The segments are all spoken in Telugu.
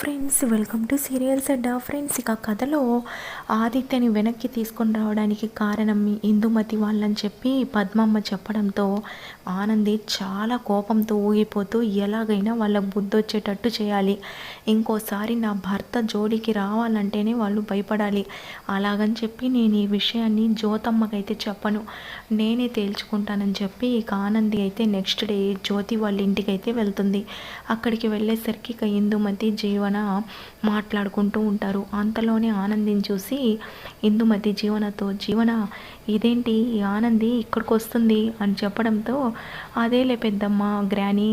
ఫ్రెండ్స్ వెల్కమ్ టు సీరియల్స్ అడ్డా ఫ్రెండ్స్ ఇక కథలో ఆదిత్యని వెనక్కి తీసుకొని రావడానికి కారణం ఇందుమతి వాళ్ళని చెప్పి పద్మమ్మ చెప్పడంతో ఆనంది చాలా కోపంతో ఊగిపోతూ ఎలాగైనా వాళ్ళకు బుద్ధి వచ్చేటట్టు చేయాలి. ఇంకోసారి నా భర్త జోడికి రావాలంటేనే వాళ్ళు భయపడాలి. అలాగని చెప్పి నేను ఈ విషయాన్ని జ్యోతమ్మకైతే చెప్పను. నేనే తేల్చుకుంటానని చెప్పి ఇక ఆనంది అయితే నెక్స్ట్ డే జ్యోతి వాళ్ళ ఇంటికి అయితే వెళ్తుంది. అక్కడికి వెళ్ళేసరికి ఇక ఇందుమతి జీవ జీవన మాట్లాడుకుంటూ ఉంటారు. అంతలోనే ఆనందిని చూసి ఇందుమతి జీవనతో జీవన ఇదేంటి? ఈ ఆనంది ఇక్కడికి వస్తుంది అని చెప్పడంతో అదేలే పెద్దమ్మ గ్రాని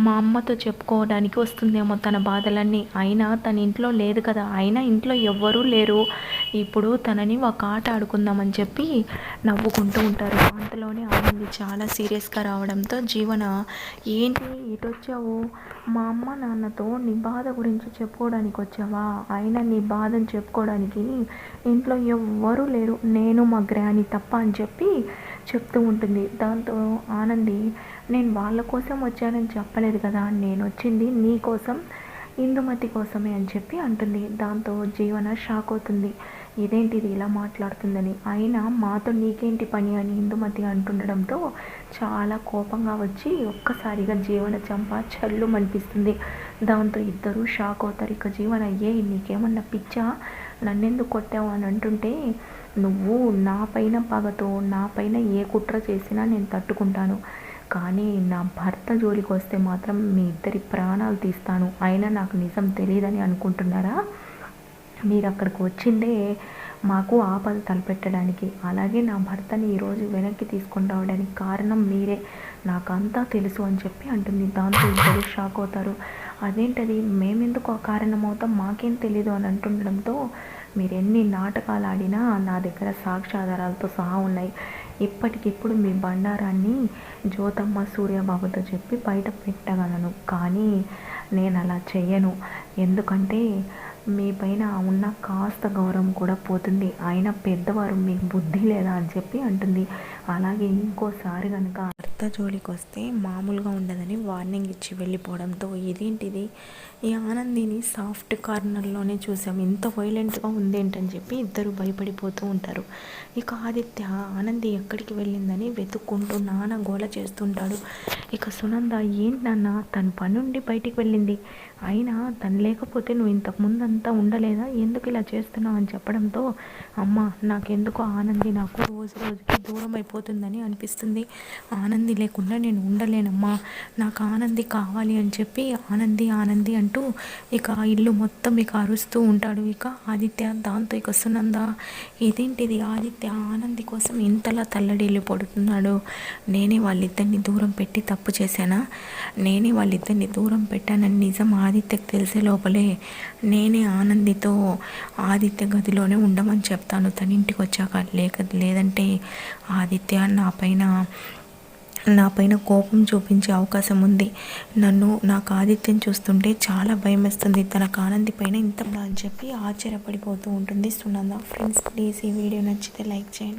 మా అమ్మతో చెప్పుకోవడానికి వస్తుందేమో తన బాధలన్నీ. అయినా తన ఇంట్లో లేదు కదా. అయినా ఇంట్లో ఎవ్వరూ లేరు. ఇప్పుడు తనని ఒక ఆట ఆడుకుందామని చెప్పి నవ్వుకుంటూ ఉంటారు. అంతలోనే ఆనంది చాలా సీరియస్గా రావడంతో జీవన ఏంటి? ఇటు వచ్చావు మా అమ్మ నాన్నతో నీ బాధ గురించి చెప్పుకోవడానికి వచ్చావా అయినా నీ బాధను చెప్పుకోవడానికి ఇంట్లో ఎవ్వరూ లేరు. నేను మా గ్రాని తప్ప అని చెప్పి చెప్తూ ఉంటుంది. దాంతో ఆనంది నేను వాళ్ళ కోసం వచ్చానని చెప్పలేదు కదా. నేను వచ్చింది నీ కోసం ఇందుమతి కోసమే అని చెప్పి అంటుంది. దాంతో జీవన షాక్ అవుతుంది. ఇదేంటిది ఇలా మాట్లాడుతుందని. అయినా మాతో నీకేంటి పని అని ఇందుమతి అంటుండడంతో చాలా కోపంగా వచ్చి ఒక్కసారిగా జీవన చంప చల్లు అనిపిస్తుంది దాంతో ఇద్దరు షాక్ అవుతారు ఇక జీవన అయ్యే నీకేమన్నా పిచ్చా? నన్నెందుకు కొట్టావు? అని అంటుంటే నువ్వు నా పైన పగతో నా పైన ఏ కుట్ర చేసినా నేను తట్టుకుంటాను. కానీ నా భర్త జోలికి వస్తే మాత్రం మీ ఇద్దరి ప్రాణాలు తీస్తాను. అయినా నాకు నిజం తెలియదని అనుకుంటున్నారా? మీరు అక్కడికి వచ్చిందే మాకు ఆపద తలపెట్టడానికి. అలాగే నా భర్తని ఈరోజు వెనక్కి తీసుకొని రావడానికి కారణం మీరే. నాకు అంతా తెలుసు అని చెప్పి అంటుంది. దాంతో ఇద్దరు షాక్ అవుతారు. అదేంటది? మేమెందుకు ఆ కారణం అవుతాం మాకేం తెలీదు అని అంటుండడంతో మీరు ఎన్ని నాటకాలు ఆడినా నా దగ్గర సాక్ష్యాధారాలతో సహా ఉన్నాయి. ఇప్పటికిప్పుడు మీ బండారాన్ని జ్యోతమ్మ సూర్యబాబుతో చెప్పి బయట పెట్టగలను. కానీ నేను అలా చెయ్యను. ఎందుకంటే మీ పైన ఉన్న కాస్త గౌరవం కూడా పోతుంది. ఆయన పెద్దవారు మీకు బుద్ధి లేదా అని చెప్పి అంటుంది. అలాగే ఇంకోసారి కనుక భర్త జోలికి వస్తే మామూలుగా ఉండదని వార్నింగ్ ఇచ్చి వెళ్ళిపోవడంతో ఇదేంటిది? ఈ ఆనందిని సాఫ్ట్ కార్నర్లోనే చూసాం ఇంత వైలెంట్గా ఉందేంటని చెప్పి ఇద్దరు భయపడిపోతూ ఉంటారు. ఇక ఆదిత్య ఆనంది ఎక్కడికి వెళ్ళిందని వెతుక్కుంటూ నాన్న గోల చేస్తుంటాడు. ఇక సునంద ఏంటన్నా తన పనుండి బయటికి వెళ్ళింది. అయినా తను లేకపోతే నువ్వు ఇంతకు అంతా ఉండలేదా? ఎందుకు ఇలా చేస్తున్నావు అని చెప్పడంతో అమ్మ నాకెందుకు ఆనంది నాకు రోజు రోజుకి దూరం అయిపోతుందని అనిపిస్తుంది. ఆనంది లేకుండా నేను ఉండలేనమ్మా. నాకు ఆనంది కావాలి అని చెప్పి ఆనంది ఆనంది అంటూ ఇక ఇల్లు మొత్తం ఇక అరుస్తూ ఉంటాడు. ఇక ఆదిత్య దాంతో ఇక సునంద. ఇదేంటిది? ఆదిత్య ఆనంది కోసం ఇంతలా తల్లడిల్లు పడుతున్నాడు. నేనే వాళ్ళిద్దరిని దూరం పెట్టి తప్పు చేశానా? నేనే వాళ్ళిద్దరిని దూరం పెట్టానని నిజం ఆదిత్యకు తెలిసే లోపలే నేనే ఆనందితో ఆదిత్య గదిలోనే ఉండమని చెప్తాను. తన ఇంటికి వచ్చాక లేక లేదంటే ఆదిత్య నా పైన నా పైన కోపం చూపించే అవకాశం ఉంది. నన్ను నాకు ఆదిత్యం చూస్తుంటే చాలా భయం వేస్తుంది తనకు ఆనంది పైన ఇంత అని చెప్పి ఆశ్చర్యపడిపోతూ ఉంటుంది సునంద. ఫ్రెండ్స్ ప్లీజ్ ఈ వీడియో నచ్చితే లైక్ చేయండి.